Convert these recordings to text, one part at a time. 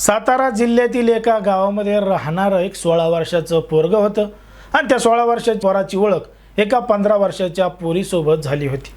सातारा जिल्ह्यातील एका गावामध्ये राहणारं एक सोळा वर्षाचं पोरगं होतं. आणि त्या सोळा वर्षाच्या पोराची ओळख एका पंधरा वर्षाच्या पोरीसोबत झाली होती.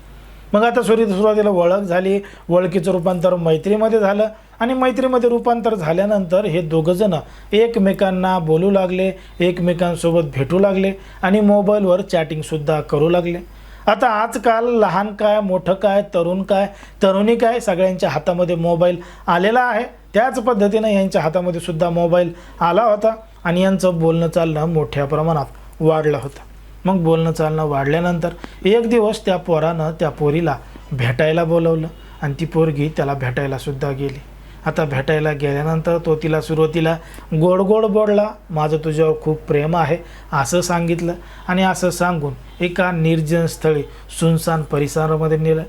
मग आता सुरी सुरुवातीला ओळख झाली ओळखीचं रूपांतर मैत्रीमध्ये झालं आणि मैत्रीमध्ये रूपांतर झाल्यानंतर हे दोघंजणं एकमेकांना बोलू लागले एकमेकांसोबत भेटू लागले आणि मोबाईलवर चॅटिंगसुद्धा करू लागले. आता आजकाल लहान काय मोठं काय तरुण काय तरुणी काय सगळ्यांच्या हातामध्ये मोबाईल आलेला आहे. त्याच पद्धतीनं यांच्या हातामध्ये सुद्धा मोबाईल आला होता आणि यांचं बोलणं चालणं मोठ्या प्रमाणात वाढलं होतं. मग बोलणं चालणं वाढल्यानंतर एक दिवस त्या पोरानं त्या पोरीला भेटायला बोलवलं आणि ती पोरगी त्याला भेटायलासुद्धा गेली. आता भेटायला गेल्यानंतर तो तिला सुरुवातीला गोड गोड बोडला माझं तुझ्यावर खूप प्रेम आहे असं सांगितलं. आणि असं सांगून एका निर्जन स्थळी सुनसान परिसरामध्ये नेलं.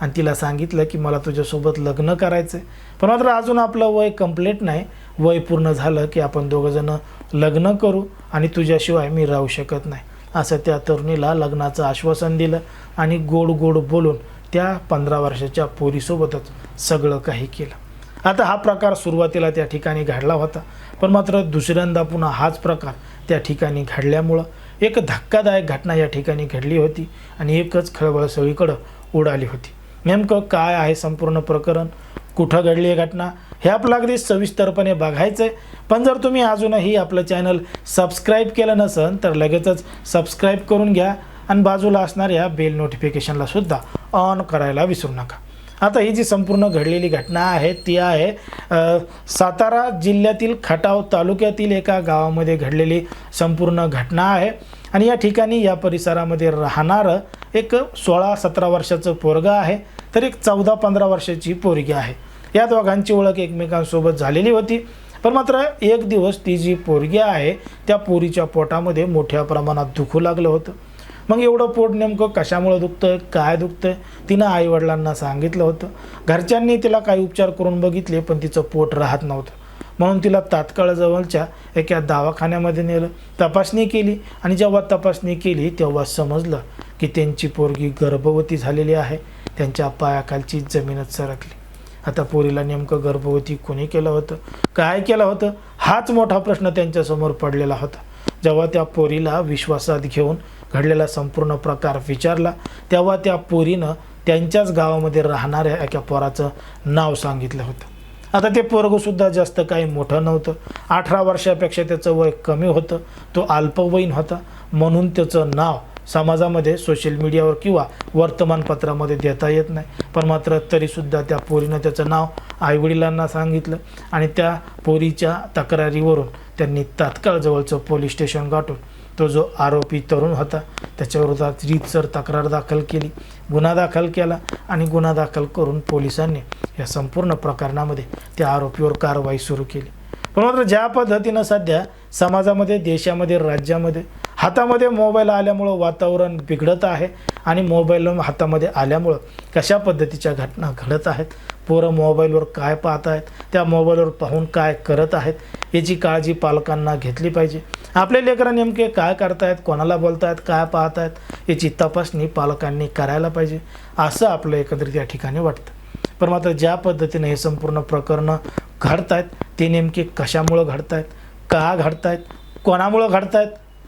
आणि तिला सांगितलं की मला तुझ्यासोबत लग्न करायचं आहे पण मात्र अजून आपलं वय कंप्लीट नाही. वय पूर्ण झालं की आपण दोघंजणं लग्न करू आणि तुझ्याशिवाय मी राहू शकत नाही. असं त्या तरुणीला लग्नाचं आश्वासन दिलं आणि गोड गोड बोलून त्या पंधरा वर्षाच्या पोरीसोबतच सगळं काही केलं. आता हा प्रकार सुरुवातीला त्या ठिकाणी घडला होता. पण मात्र दुसऱ्यांदा पुन्हा हाच प्रकार त्या ठिकाणी घडल्यामुळं एक धक्कादायक घटना या ठिकाणी घडली होती आणि एकच खळबळ सगळीकडं उडाली होती. नेमकं काय आहे संपूर्ण प्रकरण? कुठं घडली आहे घटना? हे आपलं अगदी सविस्तरपणे बघायचं आहे पण जर तुम्ही अजूनही आपलं चॅनल सबस्क्राईब केलं नसेल तर लगेचच सबस्क्राईब करून घ्या आणि बाजूला असणाऱ्या बेल नोटिफिकेशनला सुद्धा ऑन करायला विसरू नका. आता ही जी संपूर्ण घडलेली घटना आहे ती आहे सातारा जिल्ह्यातील खटाव तालुक्यातील एका गावामध्ये घडलेली संपूर्ण घटना आहे. आणि या ठिकाणी या परिसरामध्ये राहणारं एक सोळा सतरा वर्षाचं पोरगं आहे तर एक चौदा पंधरा वर्षाची पोरगी आहे. या दोघांची ओळख एकमेकांसोबत झालेली होती पण मात्र एक दिवस ती जी पोरगी आहे त्या पोरीच्या पोटामध्ये मोठ्या प्रमाणात दुखू लागलं होतं. मग एवढं पोट नेमकं कशामुळं दुखतं काय दुखतं तिनं आईवडिलांना सांगितलं होतं. घरच्यांनी तिला काही उपचार करून बघितले पण तिचं पोट राहत नव्हतं. म्हणून तिला तात्काळ जवळच्या एका दवाखान्यामध्ये नेलं. तपासणी केली आणि जेव्हा तपासणी केली तेव्हा समजलं की त्यांची पोरगी गर्भवती झालेली आहे. त्यांच्या पायाखालची जमीनच सरकली. आता पोरीला नेमकं गर्भवती कोणी केलं होतं? काय केलं होतं? हाच मोठा प्रश्न त्यांच्यासमोर पडलेला होता. जेव्हा त्या पोरीला विश्वासात घेऊन घडलेला संपूर्ण प्रकार विचारला तेव्हा त्या पोरीनं त्यांच्याच गावामध्ये राहणाऱ्या एका पोराचं नाव सांगितलं होतं. आता ते पोरगंसुद्धा जास्त काही मोठं नव्हतं. अठरा वर्षापेक्षा त्याचं वय कमी होतं. तो अल्पवयीन होता. म्हणून त्याचं नाव समाजामध्ये सोशल मीडियावर किंवा वर्तमानपत्रामध्ये देता येत नाही. पण मात्र तरीसुद्धा त्या पोरीनं त्याचं नाव आईवडिलांना सांगितलं आणि त्या पोरीच्या तक्रारीवरून त्यांनी तात्काळ जवळचं पोलीस स्टेशन गाठून तो जो आरोपी तरुण होता त्याच्याविरोधात रीतसर तक्रार दाखल केली. गुन्हा दाखल केला आणि गुन्हा दाखल करून पोलिसांनी या संपूर्ण प्रकरणामध्ये त्या आरोपीवर कारवाई सुरू केली. पण मात्र ज्या पद्धतीनं सध्या समाजामध्ये देशामध्ये राज्यामध्ये हातामध्ये मोबाईल आल्यामुळं वातावरण बिघडत आहे आणि मोबाईल हातामध्ये आल्यामुळं कशा पद्धतीच्या घटना घडत आहेत? पोरं मोबाईलवर काय पाहत आहेत? त्या मोबाईलवर पाहून काय करत आहेत? याची काळजी पालकांना घेतली पाहिजे. आपले लेकरं नेमके काय करतायत? कोणाला बोलतायत? काय पाहत आहेत याची तपासणी पालकांनी करायला पाहिजे असं आपलं एकत्रित या ठिकाणी वाटतं. पण मात्र ज्या पद्धतीने हे संपूर्ण प्रकरणं घडत आहेत ते नेमके कशामुळं घडत आहेत का घडत आहेत कोणामुळं घडत आहेत